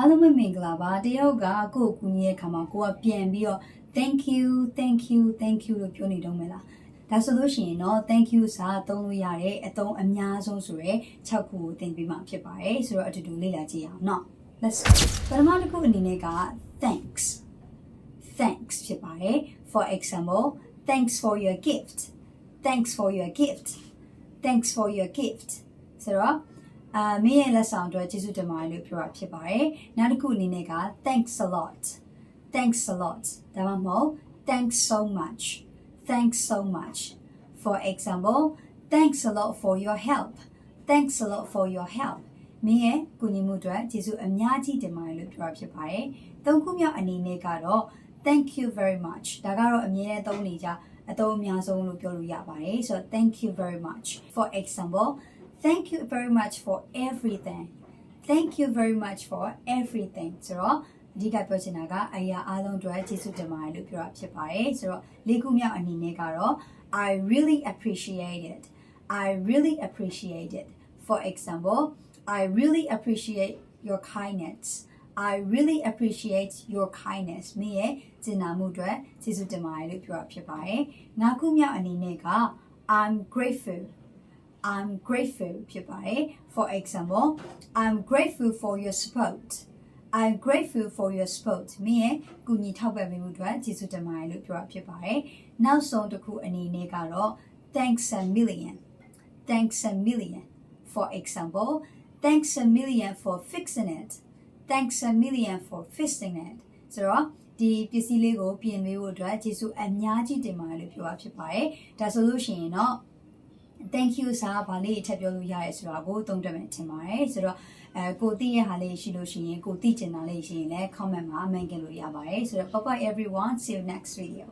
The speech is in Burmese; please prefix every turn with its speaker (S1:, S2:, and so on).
S1: အားလုံးပဲမင်္ဂလာပါတယောက်ကကိုယ့်ကိုကူညီရဲ့ခါမှာကိုကပြန်ပြီးတော့ thank you thank you thank you လို့ပြောနေတော့မယ်လားဒါဆိုလို့ရှိရင်တော့ thank you စာသုံးလို့ရတဲ့အသုံးအများဆုံးဆိုရဲ6ခုကိုသင်ပေးမှာဖြစ်ပါတယ်ဆိုတော့အတူတူလေ့လာကြည့်အောင်เนาะ let's go ပထမတစ်ခုအနေနဲ့က thanks thanks ဖြစ်ပါတယ် for example thanks for your gift thanks for your gift thanks for your gift ဆိုတော့ အာမင်းရဲ့လက်ဆောင်အတွက်ကျေးဇူးတင်ပါတယ်လို့ပြောတာဖြစ်ပါတယ်နောက်တစ်ခုအနေနဲ့က thanks a lot thanks a lot ဒါမှမဟုတ် thanks so much thanks so much for example thanks a lot for your help thanks a lot for your help မင်းရဲ့ကူညီမှုအတွက်ကျေးဇူးအများကြီးတင်ပါတယ်လို့ပြောတာဖြစ်ပါတယ်သုံးခုမြောက်အနေနဲ့ကတော့ thank you very much ဒါကတော့အမြဲတမ်းသုံးနေကြအသုံးအများဆုံးလို့ပြောလို့ရပါတယ်ဆိုတော့ thank you very much for example thank you very much for everything thank you very much for everything ဆိုတော့အဓိကပြောချင်တာကအရာအားလုံးအတွက်ကျေးဇူးတင်ပါတယ်လို့ပြောတာဖြစ်ပါတယ်ဆိုတော့လေးခုမြောက်အနေနဲ့ကတော့ I really appreciate it I really appreciate it for example I really appreciate your kindness I really appreciate your kindness မင်းရဲ့ကျင်နာမှုအတွက်ကျေးဇူးတင်ပါတယ်လို့ပြောတာဖြစ်ပါတယ်ငါးခုမြောက်အနေနဲ့က I'm grateful I'm grateful ဖြစ်ပါတယ် for example I'm grateful for your support I'm grateful for your support မင်းရဲ့ကူညီထောက်ပံ့ပေးမှုအတွက်ကျေးဇူးတင်ပါတယ်လို့ပြောတာဖြစ်ပါတယ်နောက်ဆုံးတစ်ခုအနေနဲ့ကတော့ thanks a million thanks a million for example thanks a million for fixing it thanks a million for fixing it ဆိုတော့ဒီပစ္စည်းလေးကိုပြင်ပေးဖို့အတွက်ကျေးဇူးအများကြီးတင်ပါတယ်လို့ပြောတာဖြစ်ပါတယ်ဒါဆိုလို့ရှိရင်တော့ thank you စာဘာလေးထပ်ပြောလို့ရရဲဆိုတာကိုသုံးသပ်မယ်ထင်ပါတယ်ဆိုတော့အဲကိုသိရဟာလေးရှိလို့ရှိရင်ကိုသိကျင်တာလေးရှိရင်လည်း comment မှာ mention လို့ရပါတယ်ဆိုတော့ bye bye everyone see you next video